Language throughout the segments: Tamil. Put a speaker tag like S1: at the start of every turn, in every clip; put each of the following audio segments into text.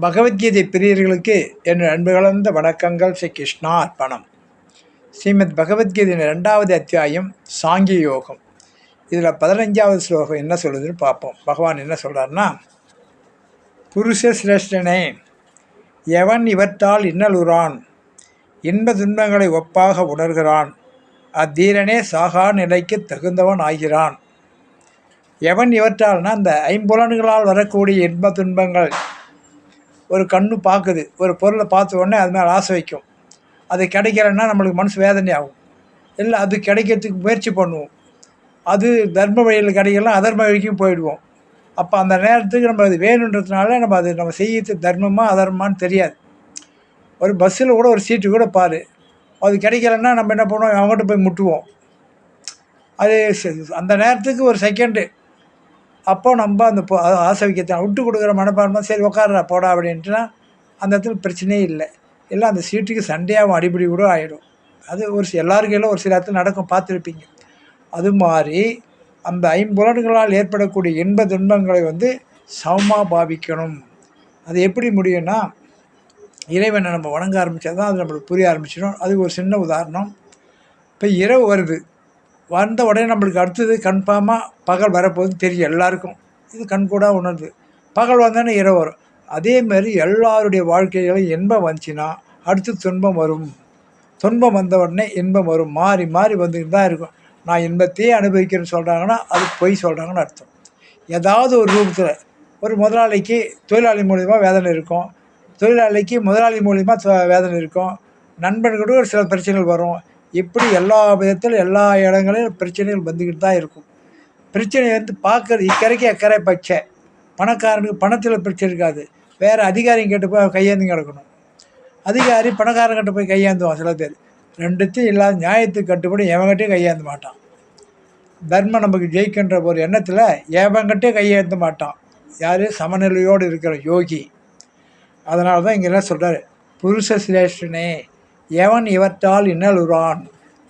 S1: பகவத்கீதை பிரியர்களுக்கு என் அன்பு கலந்த வணக்கங்கள். ஸ்ரீ கிருஷ்ணா அர்ப்பணம். ஸ்ரீமத் பகவத்கீதையின் ரெண்டாவது அத்தியாயம் சாங்கிய யோகம். இதில் பதினஞ்சாவது ஸ்லோகம் என்ன சொல்லுதுன்னு பார்ப்போம். பகவான் என்ன சொல்கிறாருன்னா புருஷ சிரேஷ்டனே எவன் இவற்றால் இன்னலுறான்? இன்ப துன்பங்களை ஒப்பாக உணர்கிறான். அத்தீரனே சாகா நிலைக்கு தகுந்தவன் ஆகிறான். எவன் இவற்றால்னா அந்த ஐம்புலன்களால் வரக்கூடிய இன்ப துன்பங்கள் ஒரு கண்ணு பார்க்குது ஒரு பொருளை பார்த்த உடனே அது மேலே ஆசை வைக்கும். அது கிடைக்கலன்னா நம்மளுக்கு மனசு வேதனை ஆகும் இல்லை அது கிடைக்கிறதுக்கு முயற்சி பண்ணுவோம். அது தர்ம வழியில் கிடைக்கலாம் அதர்ம வழிக்கும் போயிடுவோம். அப்போ அந்த நேரத்துக்கு நம்ம அது வேணுன்றதுனால நம்ம அது நம்ம செய்யறது தர்மமாக அதர்மான்னு தெரியாது. ஒரு பஸ்ஸில் கூட ஒரு சீட்டு கூட பாரு. அது கிடைக்கலன்னா நம்ம என்ன பண்ணுவோம்? அவங்ககிட்ட போய் முட்டுவோம். அது அந்த நேரத்துக்கு ஒரு செகண்டு அப்போ நம்ம அந்த ஆசை வைக்கத்தான் விட்டு கொடுக்குற மனப்பான்மை சரி உட்கார போடா அப்படின்ட்டுனா அந்த இடத்துல பிரச்சனையே இல்லை. இல்லை அந்த சீட்டுக்கு சண்டையாகவும் அடிப்படி கூட ஆகிடும் அது ஒரு எல்லாருக்கையிலும் ஒரு சில இடத்துல நடக்கும் பார்த்துருப்பீங்க. அது மாதிரி அந்த ஐம்புலன்களால் ஏற்படக்கூடிய இன்ப துன்பங்களை வந்து சமமாக பாவிக்கணும். அது எப்படி முடியும்னா இறைவனை நம்ம வணங்க ஆரம்பித்தா தான் அது நம்மளுக்கு புரிய ஆரம்பிச்சிடும். அதுக்கு ஒரு சின்ன உதாரணம். இப்போ இரவு வருது. வந்த உடனே நம்மளுக்கு அடுத்தது கன்ஃபார்மாக பகல் வரப்போகுதுன்னு தெரியும் எல்லாருக்கும். இது கண்கூடாக உணர்ந்து. பகல் வந்தோடனே இரவு வரும். அதேமாரி எல்லாருடைய வாழ்க்கையிலும் இன்பம் வந்துச்சுன்னா அடுத்து துன்பம் வரும். துன்பம் வந்த உடனே இன்பம் வரும். மாறி மாறி வந்துக்கிட்டு தான் இருக்கும். நான் இன்பத்தையே அனுபவிக்கிறேன்னு சொல்கிறாங்கன்னா அது பொய் சொல்கிறாங்கன்னு அர்த்தம். ஏதாவது ஒரு ரூபத்தில் ஒரு முதலாளிக்கு தொழிலாளி மூலிமா வேதனை இருக்கும். தொழிலாளிக்கு முதலாளி மூலிமா வேதனை இருக்கும். நண்பன்கிட்ட ஒரு சில பிரச்சனைகள் வரும். இப்படி எல்லா விதத்திலும் எல்லா இடங்களிலும் பிரச்சனைகள் வந்துக்கிட்டு தான் இருக்கும். பிரச்சனை வந்து பார்க்குறது இக்கரைக்கு அக்கறை பச்சை. பணக்காரனுக்கு பணத்தில் பிரச்சனை இருக்காது. வேறு அதிகாரியும் கேட்டு போய் கையேந்து கிடக்கணும். அதிகாரி பணக்காரங்கிட்ட போய் கையேந்துவான் சில பேர். ரெண்டுத்தையும் இல்லாத நியாயத்துக்கு கட்டுப்படி எவங்கிட்டையும் கையேந்த மாட்டான். தர்மம் நமக்கு ஜெயிக்கின்ற ஒரு எண்ணத்தில் எவங்கிட்டே கையேந்த மாட்டான். யார்? சமநிலையோடு இருக்கிற யோகி. அதனால தான் இங்கே சொல்கிறார் புருஷ சிலேஷனே எவன் இவற்றால் இன்னலுறான்?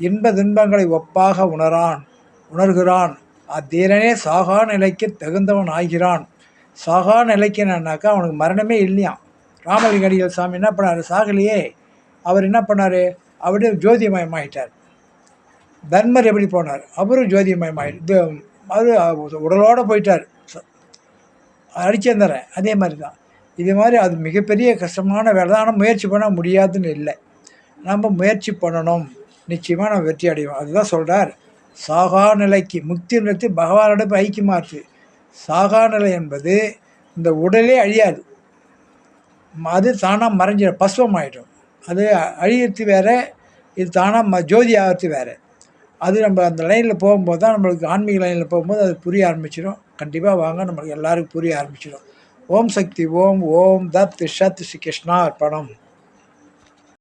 S1: இன்ப துன்பங்களை ஒப்பாக உணரான் உணர்கிறான். அத்தீரனே சாகா நிலைக்கு தகுந்தவன் ஆகிறான் சாகா நிலைக்கு என்னன்னாக்கா அவனுக்கு மரணமே இல்லையாம். ராமலிங்கடிகள் சாமி என்ன பண்ணார்? சாகலையே. அவர் என்ன பண்ணார்? அவரு ஜோதிமயமாயிட்டார். தர்மர் எப்படி போனார்? அவரும் ஜோதிமயமாயிட்டு அவர் உடலோடு போயிட்டார். அடிச்சேந்தரன் அதே மாதிரி தான் இது மாதிரி அது மிகப்பெரிய கஷ்டமான வேலை தான் ஆனால் முயற்சி பண்ண முடியாதுன்னு இல்லை. நம்ம முயற்சி பண்ணணும். நிச்சயமாக நம்ம வெற்றி அடைவோம் அதுதான் சொல்கிறார் சாகா நிலைக்கு முக்தி நிறுத்தி பகவானோட ஐக்கியமாச்சு சாகா நிலை என்பது இந்த உடலே அழியாது. அது தானாக மறைஞ்சிட பஸ்வம் ஆகிடும் அது அழியறது வேறு இது தானாக ம ஜோதி ஆகிறது வேறு. அது நம்ம அந்த லைனில் போகும்போது தான் நம்மளுக்கு ஆன்மீக லைனில் போகும்போது அது புரிய ஆரம்பிச்சிடும். கண்டிப்பாக வாங்க நம்மளுக்கு எல்லாருக்கும் புரிய ஆரம்பிச்சிடும். ஓம் சக்தி ஓம் ஓம் தத் ஷத் ஸ்ரீ கிருஷ்ணா அர்ப்பணம்